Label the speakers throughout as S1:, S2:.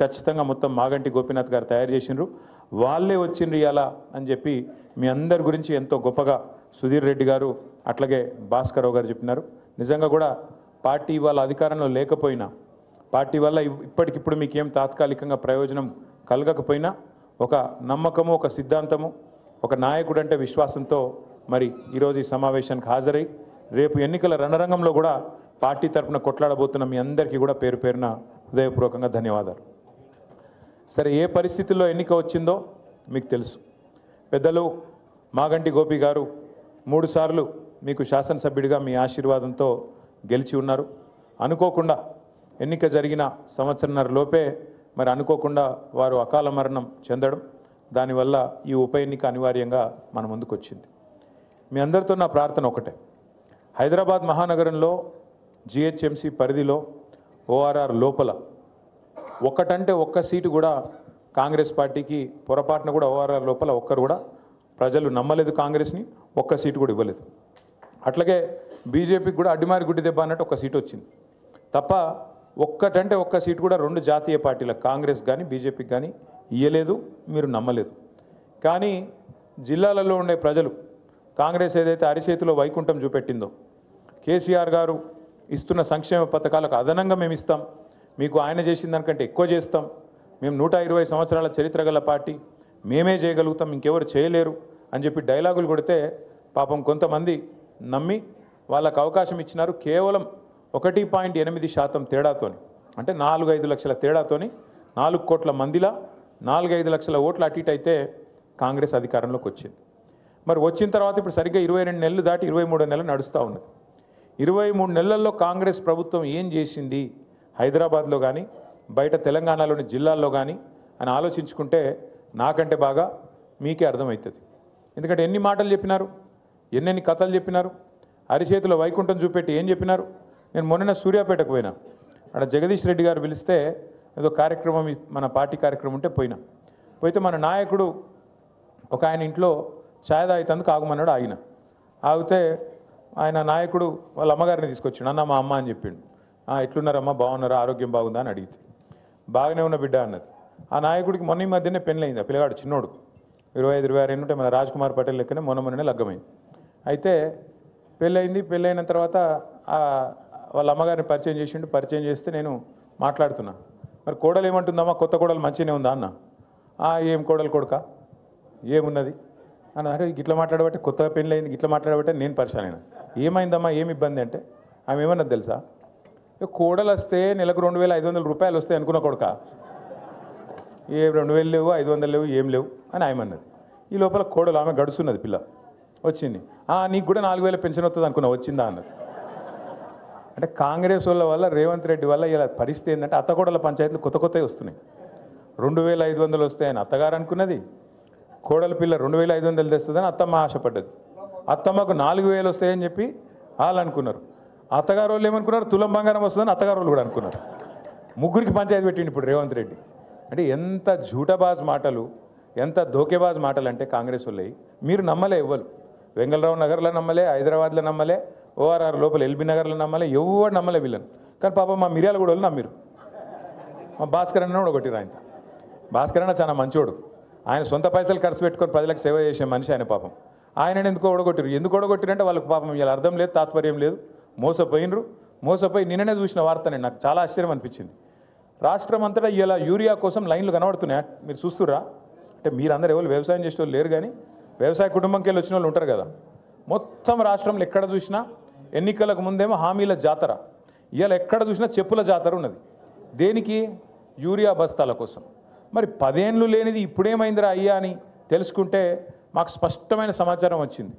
S1: ఖచ్చితంగా మొత్తం మాగంటి గోపీనాథ్ గారు తయారు చేసిండ్రు. వాళ్ళే వచ్చిండ్రు ఇలా అని చెప్పి మీ అందరి గురించి ఎంతో గొప్పగా సుధీర్ రెడ్డి గారు అట్లాగే భాస్కర్ గారు చెప్పినారు. నిజంగా కూడా పార్టీ వాళ్ళ అధికారంలో లేకపోయినా పార్టీ వల్ల ఇప్పటికిప్పుడు మీకేం తాత్కాలికంగా ప్రయోజనం కలగకపోయినా ఒక నమ్మకము ఒక సిద్ధాంతము ఒక నాయకుడు అంటే విశ్వాసంతో మరి ఈరోజు ఈ సమావేశానికి హాజరై రేపు ఎన్నికల రణరంగంలో కూడా పార్టీ తరపున కొట్లాడబోతున్న మీ అందరికీ కూడా పేరు పేరున హృదయపూర్వకంగా ధన్యవాదాలు. సరే ఏ పరిస్థితుల్లో ఎన్నిక వచ్చిందో మీకు తెలుసు. పెద్దలు మాగంటి గోపి గారు మూడుసార్లు మీకు శాసనసభ్యుడిగా మీ ఆశీర్వాదంతో గెలిచి ఉన్నారు. అనుకోకుండా ఎన్నిక జరిగిన సంవత్సరంన్నర లోపే మరి అనుకోకుండా వారు అకాల మరణం చెందడం దానివల్ల ఈ ఉప ఎన్నిక అనివార్యంగా మన ముందుకు వచ్చింది మీ అందరితో నా ప్రార్థన ఒకటే. హైదరాబాద్ మహానగరంలో జిహెచ్ఎంసి పరిధిలో ఓఆర్ఆర్ లోపల ఒక్కటంటే ఒక్క సీటు కూడా కాంగ్రెస్ పార్టీకి పొరపాటున కూడా ఓఆర్ఆర్ లోపల ఒక్కరు కూడా ప్రజలు నమ్మలేదు కాంగ్రెస్ని ఒక్క సీటు కూడా ఇవ్వలేదు. అట్లాగే బీజేపీకి కూడా అడ్డిమారి గుడ్డి దెబ్బ అన్నట్టు ఒక సీటు వచ్చింది. తప్ప ఒక్కటంటే ఒక్క సీటు కూడా రెండు జాతీయ పార్టీలకు కాంగ్రెస్ కానీ బీజేపీకి కానీ ఇయ్యలేదు మీరు నమ్మలేదు. కానీ జిల్లాలలో ఉండే ప్రజలు కాంగ్రెస్ ఏదైతే అరిచేతిలో వైకుంఠం చూపెట్టిందో కేసీఆర్ గారు ఇస్తున్న సంక్షేమ పథకాలకు అదనంగా మేము ఇస్తాం మీకు ఆయన చేసిన దానికంటే ఎక్కువ చేస్తాం. మేము నూట ఇరవై సంవత్సరాల చరిత్ర గల పార్టీ. మేమే చేయగలుగుతాం ఇంకెవరు చేయలేరు అని చెప్పి డైలాగులు కొడితే పాపం కొంతమంది నమ్మి వాళ్ళకు అవకాశం ఇచ్చినారు కేవలం ఒకటి పాయింట్ ఎనిమిది శాతం తేడాతోని. అంటే నాలుగు ఐదు లక్షల తేడాతోని నాలుగు కోట్ల మందిలా నాలుగైదు లక్షల ఓట్లు అటు ఇటు అయితే కాంగ్రెస్ అధికారంలోకి వచ్చింది. మరి వచ్చిన తర్వాత ఇప్పుడు సరిగ్గా ఇరవై రెండు నెలలు దాటి ఇరవై మూడు నెలలు నడుస్తూ ఉన్నది. ఇరవై మూడు నెలల్లో కాంగ్రెస్ ప్రభుత్వం ఏం చేసింది? హైదరాబాద్లో కానీ బయట తెలంగాణలోని జిల్లాల్లో కానీ అని ఆలోచించుకుంటే నాకంటే బాగా మీకే అర్థమవుతుంది. ఎందుకంటే ఎన్ని మాటలు చెప్పినారు ఎన్నెన్ని కథలు చెప్పినారు అరిచేతిలో వైకుంఠం చూపెట్టి ఏం చెప్పినారు? నేను మొన్న సూర్యాపేటకు పోయినా. అక్కడ జగదీష్ రెడ్డి గారు పిలిస్తే ఏదో కార్యక్రమం మన పార్టీ కార్యక్రమం ఉంటే పోయినా. పోయితే మన నాయకుడు ఒక ఆయన ఇంట్లో ఛాయ్ తాగుతందుకు ఆగమన్నాడు ఆగిన. ఆగితే ఆయన నాయకుడు వాళ్ళ అమ్మగారిని తీసుకొచ్చిండు అన్న మా అమ్మ అని చెప్పిండు. ఎట్లున్నారమ్మా? బాగున్నారా? ఆరోగ్యం బాగుందా? అని అడిగితే బాగానే ఉన్న బిడ్డ అన్నది. ఆ నాయకుడికి మొన్న ఈ మధ్యనే పెళ్ళయింది. ఆ పిల్లగాడు చిన్నోడు. ఇరవై ఐదు ఇరవై ఆరు ఉంటే మన రాజ్ కుమార్ పటేల్ లెక్కనే మొన్న మొన్ననే లగ్గమైంది. అయితే పెళ్ళయింది పెళ్ళైన తర్వాత వాళ్ళ అమ్మగారిని పరిచయం చేసిండు. పరిచయం చేస్తే నేను మాట్లాడుతున్నా. మరి కోడలు ఏమంటుందమ్మా? కొత్త కోడలు మంచిగానే ఉందా? అన్న. ఏం కోడలు కొడుక? ఏమున్నది? అని అరే గిట్లా మాట్లాడబట్టే కొత్తగా పెళ్ళి అయింది గిట్లా మాట్లాడబట్టే నేను పరిచయం అయినా. ఏమైందమ్మా? ఏమి ఇబ్బంది? అంటే ఆమె ఏమన్నది తెలుసా? కోడలు వస్తే నెలకు రెండు వేల ఐదు వందల రూపాయలు వస్తాయి అనుకున్న కొడుక. ఏ రెండు వేలు లేవు ఐదు వందలు లేవు ఏం లేవు అని ఆయమన్నది ఈ లోపల కోడలు ఆమె గడుస్తున్నది పిల్ల. వచ్చింది. నీకు కూడా నాలుగు వేల పెన్షన్ వస్తుంది అనుకున్నా వచ్చిందా అన్నది. అంటే కాంగ్రెస్ వాళ్ళ వల్ల రేవంత్ రెడ్డి వల్ల ఇలా పరిస్థితి ఏంటంటే అత్తకోడల పంచాయతీలు కొత్త కొత్తవి వస్తున్నాయి. రెండు వేల ఐదు వందలు వస్తాయని అత్తగారు అనుకున్నది. కోడల పిల్ల రెండు వేల ఐదు వందలు తెస్తుందని అత్తమ్మ ఆశపడ్డది. అత్తమ్మకు నాలుగు వేలు వస్తాయని చెప్పి వాళ్ళు అనుకున్నారు. అత్తగారు వాళ్ళు ఏమనుకున్నారు? తులం బంగారం వస్తుందని అత్తగారు వాళ్ళు కూడా అనుకున్నారు. ముగ్గురికి పంచాయతీ పెట్టిండు ఇప్పుడు రేవంత్ రెడ్డి. అంటే ఎంత జూటబాజ్ మాటలు ఎంత ధోకేబాజ్ మాటలు అంటే కాంగ్రెస్ వాళ్ళవి మీరు నమ్మలే ఇవ్వరు వెంగళరావు నగర్లో నమ్మలే హైదరాబాద్లో నమ్మలే ఓఆర్ఆర్ లోపల ఎల్బీ నగర్లో నమ్మలే ఎవరు నమ్మలే వీళ్ళని. కానీ పాపం మా మిర్యాల కూడా నమ్మిరు. మా భాస్కర్ అన్న కూడా కొట్టిరు ఆయన భాస్కర్ అన్న చాలా మంచోడు. ఆయన సొంత పైసలు ఖర్చు పెట్టుకొని ప్రజలకు సేవ చేసే మనిషి ఆయన పాపం. ఆయన ఎందుకు ఓడగొట్టిరు ఎందుకు ఓడగొట్టిరంటే వాళ్ళకి పాపం ఇలా అర్థం లేదు తాత్పర్యం లేదు. మోసపోయినరు. మోసపోయి నిన్ననే చూసిన వార్త నేను నాకు చాలా ఆశ్చర్యం అనిపించింది. రాష్ట్రం అంతటా ఇలా యూరియా కోసం లైన్లు కనబడుతున్నాయా? మీరు చూస్తురా అంటే మీరందరూ ఎవరు వ్యవసాయం చేసే వాళ్ళు లేరు కానీ వ్యవసాయ కుటుంబంకి వెళ్ళి వచ్చిన వాళ్ళు ఉంటారు కదా. మొత్తం రాష్ట్రంలో ఎక్కడ చూసినా ఎన్నికలకు ముందేమో హామీల జాతర. ఇవాళ ఎక్కడ చూసినా చెప్పుల జాతర ఉన్నది. దేనికి? యూరియా బస్తాల కోసం. మరి పదేళ్ళు లేనిది ఇప్పుడేమైందిరా అయ్యా అని తెలుసుకుంటే మాకు స్పష్టమైన సమాచారం వచ్చింది.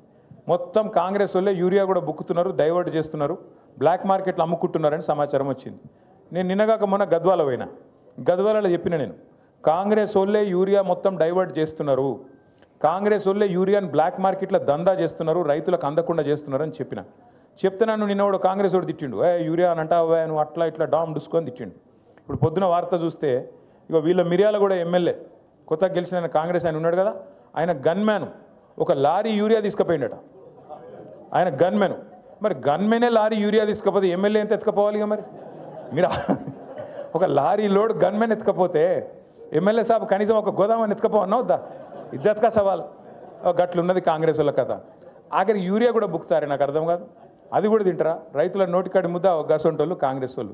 S1: మొత్తం కాంగ్రెస్ వాళ్ళే యూరియా కూడా బుక్కుతున్నారు డైవర్ట్ చేస్తున్నారు బ్లాక్ మార్కెట్లో అమ్ముకుంటున్నారని సమాచారం వచ్చింది. నేను నిన్నగాక మొన్న గద్వాల పోయినా. గద్వాలలో చెప్పిన నేను కాంగ్రెస్ వాళ్ళే యూరియా మొత్తం డైవర్ట్ చేస్తున్నారు. కాంగ్రెస్ వాళ్ళే యూరియాని బ్లాక్ మార్కెట్లో దందా చేస్తున్నారు రైతులకు అందకుండా చేస్తున్నారని చెప్పిన. చెప్తే నన్ను నిన్న వాడు కాంగ్రెస్ వాడు తిట్టిండు. ఏ యూరియా అని అంటావా? నువ్వు అట్లా ఇట్లా డామ్ డుసుకొని తిట్టిండు. ఇప్పుడు పొద్దున వార్త చూస్తే ఇక వీళ్ళ మిర్యాల కూడా ఎమ్మెల్యే కొత్తగా గెలిచిన ఆయన కాంగ్రెస్ ఆయన ఉన్నాడు కదా ఆయన గన్మ్యాన్ ఒక లారీ యూరియా తీసుకుపోయిండట. ఆయన గన్మెన్ మరి గన్మెనే లారీ యూరియా తీసుకపోతే ఎమ్మెల్యే ఎంత ఎత్తుకపోవాలి మరి? మీరు ఒక లారీ లోడ్ గన్మెన్ ఎత్తుకపోతే ఎమ్మెల్యే సాబ్ కనీసం ఒక గోదామని ఎత్తుకపోవన్నా వద్దా? ఇజ్జత్ కా సవాల్ గట్లున్నది కాంగ్రెస్ వాళ్ళ కథ. ఆఖరి యూరియా కూడా బుక్తారే నాకు అర్థం కాదు. అది కూడా తింటారా? రైతుల నోటికాడి ముద్ద గసంటోళ్ళు కాంగ్రెస్ వాళ్ళు.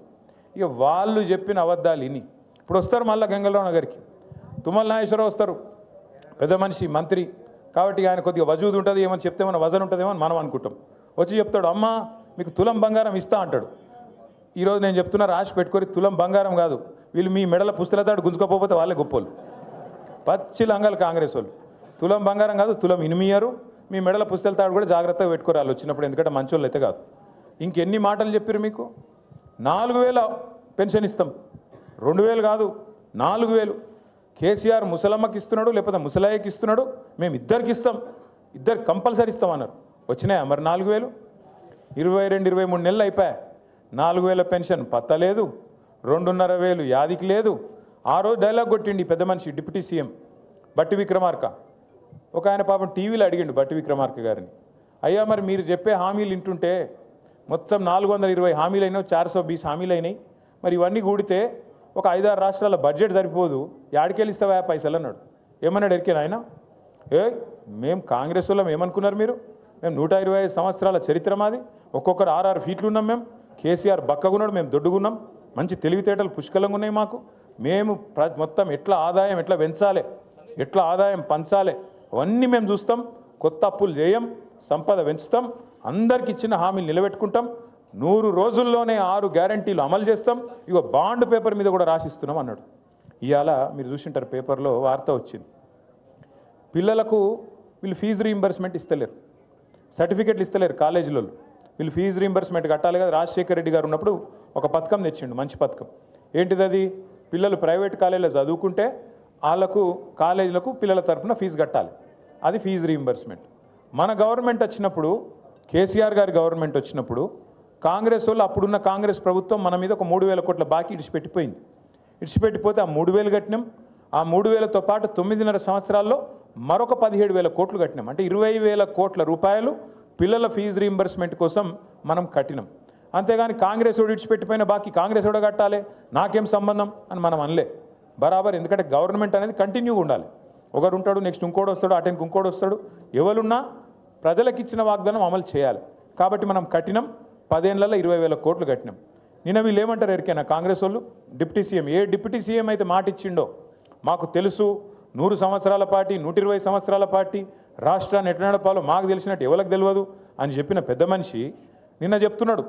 S1: ఇక వాళ్ళు చెప్పిన అబద్ధాలు ఇని ఇప్పుడు వస్తారు మళ్ళీ గంగలరావు నగర్కి. తుమ్మల నాగేశ్వరరావు వస్తారు. పెద్ద మనిషి మంత్రి. కాబట్టి ఆయన కొద్దిగా వజూదు ఉంటుంది ఏమని చెప్తే మన వజన్ ఉంటుందేమో అని మనం అనుకుంటాం. వచ్చి చెప్తాడు అమ్మ మీకు తులం బంగారం ఇస్తా అంటాడు. ఈరోజు నేను చెప్తున్నా రాసి పెట్టుకొని తులం బంగారం కాదు. వీళ్ళు మీ మెడల పుస్తలతాడు గుంజుకోకపోతే వాళ్ళే గొప్పోళ్ళు పచ్చి లంగాలు కాంగ్రెస్ వాళ్ళు. తులం బంగారం కాదు తులం ఇనిమియరు మీ మెడల పుస్తలతాడు కూడా జాగ్రత్తగా పెట్టుకోరాలి వచ్చినప్పుడు ఎందుకంటే మంచోళ్ళు అయితే కాదు. ఇంకెన్ని మాటలు చెప్పారు మీకు? నాలుగు వేల పెన్షన్ ఇస్తాం. రెండు వేలు కాదు నాలుగు వేలు. కేసీఆర్ ముసలమ్మకి ఇస్తున్నాడు లేకపోతే ముసలాయికి ఇస్తున్నాడు మేము ఇద్దరికి ఇస్తాం ఇద్దరు కంపల్సరీ ఇస్తాం అన్నారు. వచ్చినాయా మరి నాలుగు వేలు? ఇరవై రెండు ఇరవై మూడు నెలలు అయిపోయా నాలుగు వేల పెన్షన్ పత్తలేదు రెండున్నర వేలు యాదికి లేదు. ఆ రోజు డైలాగ్ కొట్టిండి పెద్ద మనిషి డిప్యూటీ సీఎం బట్టి విక్రమార్క. ఒక ఆయన పాపం టీవీలో అడిగిండు బట్టి విక్రమార్క గారిని. అయ్యా మరి మీరు చెప్పే హామీలు వింటుంటే మొత్తం నాలుగు వందల ఇరవై హామీలు అయినాయి చార్ సో బీస్ హామీలు అయినాయి మరి ఇవన్నీ కూడితే ఒక ఐదారు రాష్ట్రాల బడ్జెట్ సరిపోదు. యాడికెళ్ళిస్తావా పైసలు అన్నాడు. ఏమన్నాడు ఎరికేనా ఆయన ఏ మేము కాంగ్రెస్ వాళ్ళం ఏమనుకున్నారు మీరు? మేము నూట ఇరవై ఐదు సంవత్సరాల చరిత్ర మాది. ఒక్కొక్కరు ఆరు ఫీట్లు ఉన్నాం మేము కేసీఆర్ బక్కగున్నాడు మేము దొడ్డుగున్నాం. మంచి తెలివితేటలు పుష్కలంగా ఉన్నాయి మాకు. మేము ప్ర మొత్తం ఎట్లా ఆదాయం ఎట్లా పెంచాలి ఎట్లా ఆదాయం పంచాలి అవన్నీ మేము చూస్తాం. కొత్త అప్పులు చేయం సంపద పెంచుతాం. అందరికి ఇచ్చిన హామీలు నిలబెట్టుకుంటాం. నూరు రోజుల్లోనే ఆరు గ్యారంటీలు అమలు చేస్తాం. ఇగో బాండ్ పేపర్ మీద కూడా రాసిస్తున్నాం అన్నాడు. ఇవాళ మీరు చూసింటారు పేపర్లో వార్త వచ్చింది. పిల్లలకు వీళ్ళు ఫీజు రీయింబర్స్మెంట్ ఇస్తలేరు. సర్టిఫికెట్లు ఇస్తలేరు కాలేజీలో వీళ్ళు ఫీజు రీయింబర్స్మెంట్ కట్టాలి కదా. రాజశేఖర రెడ్డి గారు ఉన్నప్పుడు ఒక పథకం తెచ్చిండు మంచి పథకం. ఏంటిది అది? పిల్లలు ప్రైవేట్ కాలేజీలో చదువుకుంటే వాళ్ళకు కాలేజీలకు పిల్లల తరపున ఫీజు కట్టాలి. అది ఫీజు రీయింబర్స్మెంట్ మన గవర్నమెంట్ వచ్చినప్పుడు కేసీఆర్ గారి గవర్నమెంట్ వచ్చినప్పుడు కాంగ్రెస్ వాళ్ళు అప్పుడున్న కాంగ్రెస్ ప్రభుత్వం మన మీద ఒక మూడు వేల కోట్ల బాకీ ఇడిచిపెట్టిపోయింది. ఇడిచిపెట్టిపోతే ఆ మూడు వేలు కట్టినాం. ఆ మూడు వేలతో పాటు తొమ్మిదిన్నర సంవత్సరాల్లో మరొక పదిహేడు వేల కోట్లు కట్టినాం. అంటే ఇరవై వేల కోట్ల రూపాయలు పిల్లల ఫీజు రీయింబర్స్మెంట్ కోసం మనం కట్టినాం. అంతేగాని కాంగ్రెస్ వాడు ఇడిచిపెట్టిపోయిన బాకీ కాంగ్రెస్ వాడు కట్టాలి. నాకేం సంబంధం అని మనం అనలే. బరాబర్ ఎందుకంటే గవర్నమెంట్ అనేది కంటిన్యూగా ఉండాలి. ఒకరు ఉంటాడు నెక్స్ట్ ఇంకోటి వస్తాడు అటెంకి ఇంకోటి వస్తాడు. ఎవరున్నా ప్రజలకు ఇచ్చిన వాగ్దానం అమలు చేయాలి. కాబట్టి మనం కఠినం పదేళ్ళలో ఇరవై వేల కోట్లు కట్టినాం. నిన్న వీళ్ళు ఏమంటారు ఎరికైనా కాంగ్రెస్ వాళ్ళు? Deputy CM. ఏ డిప్యూటీ సీఎం అయితే మాట ఇచ్చిండో? మాకు తెలుసు నూరు సంవత్సరాల పార్టీ నూట ఇరవై సంవత్సరాల పార్టీ రాష్ట్రాన్ని ఎట్లా నడపాలో మాకు తెలిసినట్టు ఎవరికి తెలియదు అని చెప్పిన పెద్ద మనిషి నిన్న చెప్తున్నాడు.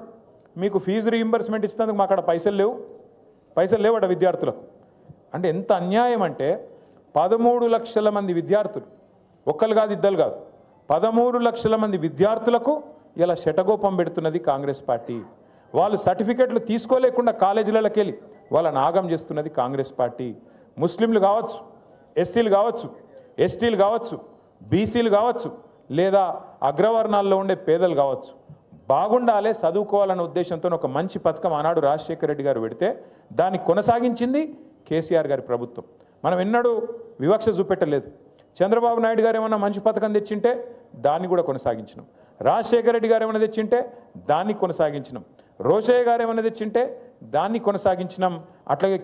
S1: మీకు ఫీజు రీయింబర్స్మెంట్ ఇచ్చినందుకు మాకు అక్కడ పైసలు లేవు. పైసలు లేవట విద్యార్థులకు. అంటే ఎంత అన్యాయం అంటే పదమూడు లక్షల మంది విద్యార్థులు ఒక్కరు కాదు ఇద్దరు కాదు. పదమూడు లక్షల మంది విద్యార్థులకు ఇలా శటగోపం పెడుతున్నది కాంగ్రెస్ పార్టీ. వాళ్ళు సర్టిఫికెట్లు తీసుకోలేకుండా కాలేజీలకి వెళ్ళి వాళ్ళని ఆగం చేస్తున్నది కాంగ్రెస్ పార్టీ. ముస్లింలు కావచ్చు ఎస్సీలు కావచ్చు ఎస్టీలు కావచ్చు బీసీలు కావచ్చు లేదా అగ్రవర్ణాల్లో ఉండే పేదలు కావచ్చు బాగుండాలే చదువుకోవాలనే ఉద్దేశంతో ఒక మంచి పథకం ఆనాడు రాజశేఖర రెడ్డి గారు పెడితే దాన్ని కొనసాగించింది కేసీఆర్ గారి ప్రభుత్వం. మనం ఎన్నడూ వివక్ష చూపెట్టలేదు. చంద్రబాబు నాయుడు గారు ఏమన్నా మంచి పథకం తెచ్చింటే దాన్ని కూడా కొనసాగించినాం. రాజశేఖర రెడ్డి గారు ఏమైనా తెచ్చింటే దాన్ని కొనసాగించినాం. రోషయ్య గారు ఏమైనా తెచ్చింటే దాన్ని కొనసాగించినాం. అట్లాగే